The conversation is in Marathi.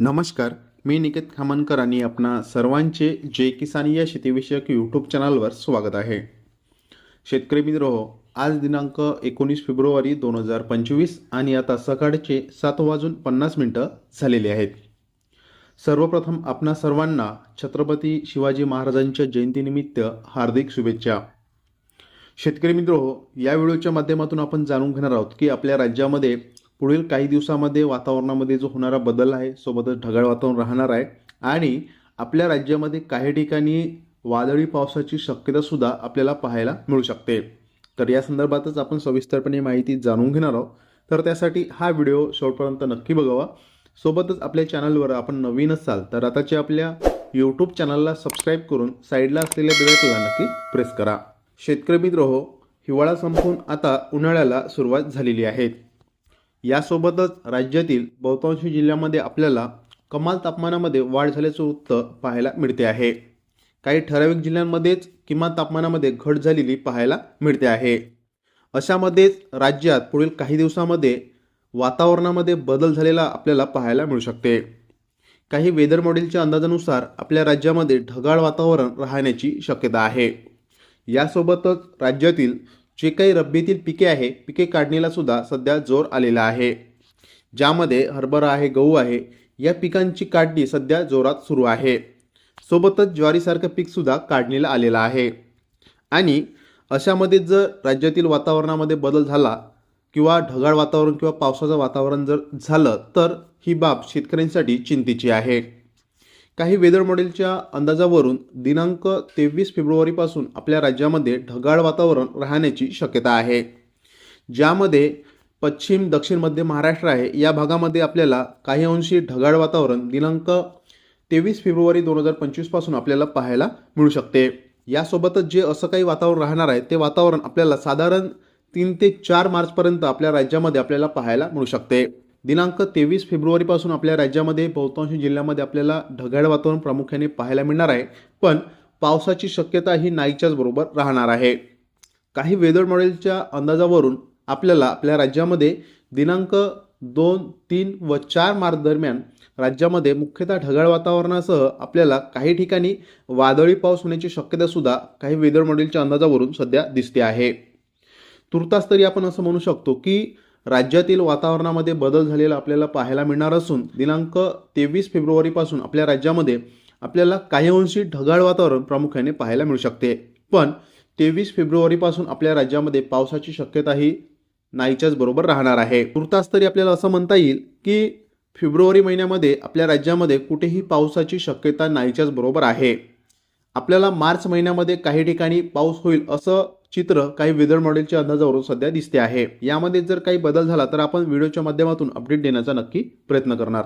नमस्कार मी निकेत खामनकर आणि आपणा सर्वांचे जे किसान या शेतीविषयक यूट्यूब चॅनलवर स्वागत आहे. शेतकरी मित्र हो आज दिनांक एकोणीस फेब्रुवारी दोन हजार पंचवीस आणि आता सकाळचे सात वाजून पन्नास मिनटं झालेली आहेत. सर्वप्रथम आपणा सर्वांना छत्रपती शिवाजी महाराजांच्या जयंतीनिमित्त हार्दिक शुभेच्छा. शेतकरी मित्र हो या व्हिडिओच्या माध्यमातून आपण जाणून घेणार आहोत की आपल्या राज्यामध्ये पुढील काही दिवसामध्ये वातावरणामध्ये जो होणारा बदल आहे सोबतच ढगाळ वातावरण राहणार आहे. आणि आपल्या राज्यामध्ये काही ठिकाणी वादळी पावसाची शक्यतासुद्धा आपल्याला पाहायला मिळू शकते. तर या संदर्भातच आपण सविस्तरपणे माहिती जाणून घेणार आहोत. तर त्यासाठी हा व्हिडिओ शेवटपर्यंत नक्की बघावा. सोबतच आपल्या चॅनलवर आपण नवीन असाल तर आताच्या आपल्या यूट्यूब चॅनलला सबस्क्राईब करून साईडला असलेल्या बेलायकला नक्की प्रेस करा. शेतकरी मित्र हो हिवाळा संपून आता उन्हाळ्याला सुरुवात झालेली आहे. यासोबतच राज्यातील बहुतांश जिल्ह्यामध्ये आपल्याला कमाल तापमानामध्ये वाढ झाल्याचं वृत्त पाहायला मिळते आहे. काही ठराविक जिल्ह्यांमध्येच किमान तापमानामध्ये घट झालेली पाहायला मिळते आहे. अशामध्येच राज्यात पुढील काही दिवसामध्ये वातावरणामध्ये बदल झालेला आपल्याला पाहायला मिळू शकते. काही वेदर मॉडेलच्या अंदाजानुसार आपल्या राज्यामध्ये ढगाळ वातावरण राहण्याची शक्यता आहे. यासोबतच राज्यातील जे काही रब्बीतील पिके आहे पिके काढणीला सुद्धा सध्या जोर आलेला आहे. ज्यामध्ये हरभरा आहे गहू आहे या पिकांची काढणी सध्या जोरात सुरू आहे. सोबतच ज्वारीसारखं पीकसुद्धा काढणीला आलेलं आहे. आणि अशामध्ये जर राज्यातील वातावरणामध्ये बदल झाला किंवा ढगाळ वातावरण किंवा पावसाचं वातावरण जर झालं तर ही बाब शेतकऱ्यांसाठी चिंतेची आहे. काही वेदर मॉडेलच्या अंदाजावरून दिनांक तेवीस फेब्रुवारीपासून आपल्या राज्यामध्ये ढगाळ वातावरण राहण्याची शक्यता आहे. ज्यामध्ये पश्चिम दक्षिण मध्य महाराष्ट्र आहे. या भागामध्ये आपल्याला काही अंशी ढगाळ वातावरण दिनांक तेवीस फेब्रुवारी दोन हजार पंचवीसपासून आपल्याला पाहायला मिळू शकते. यासोबतच जे असं काही वातावरण राहणार आहे ते वातावरण आपल्याला साधारण तीन ते चार मार्चपर्यंत आपल्या राज्यामध्ये आपल्याला पाहायला मिळू शकते. दिनांक तेवीस फेब्रुवारीपासून आपल्या राज्यामध्ये बहुतांश जिल्ह्यामध्ये आपल्याला ढगाळ वातावरण प्रामुख्याने पाहायला मिळणार आहे. पण पावसाची शक्यता ही नाईच्याच बरोबर राहणार आहे. काही वेदर मॉडेलच्या अंदाजावरून आपल्याला आपल्या राज्यामध्ये दिनांक दोन तीन व चार मार्च दरम्यान राज्यामध्ये मुख्यतः ढगाळ वातावरणासह आपल्याला काही ठिकाणी वादळी पाऊस होण्याची शक्यतासुद्धा काही वेदर मॉडेलच्या अंदाजावरून सध्या दिसते आहे. तुर्तास तरी आपण असं म्हणू शकतो की राज्यातील वातावरणामध्ये बदल झालेला आपल्याला पाहायला मिळणार असून दिनांक तेवीस फेब्रुवारीपासून आपल्या राज्यामध्ये आपल्याला काही अंशी ढगाळ वातावरण प्रामुख्याने पाहायला मिळू शकते. पण तेवीस फेब्रुवारीपासून आपल्या राज्यामध्ये पावसाची शक्यता ही नाहीच्याच बरोबर राहणार आहे. तुर्तास तरी आपल्याला असं म्हणता येईल की फेब्रुवारी महिन्यामध्ये आपल्या राज्यामध्ये कुठेही पावसाची शक्यता नाहीच्याच बरोबर आहे. आपल्याला मार्च महिन्यामध्ये काही ठिकाणी पाऊस होईल असं चित्र काही वेदर मॉडेलच्या अंदाजावरून सध्या दिसते आहे. यामध्ये जर काही बदल झाला तर आपण व्हिडिओच्या माध्यमातून अपडेट देण्याचा नक्की प्रयत्न करणार.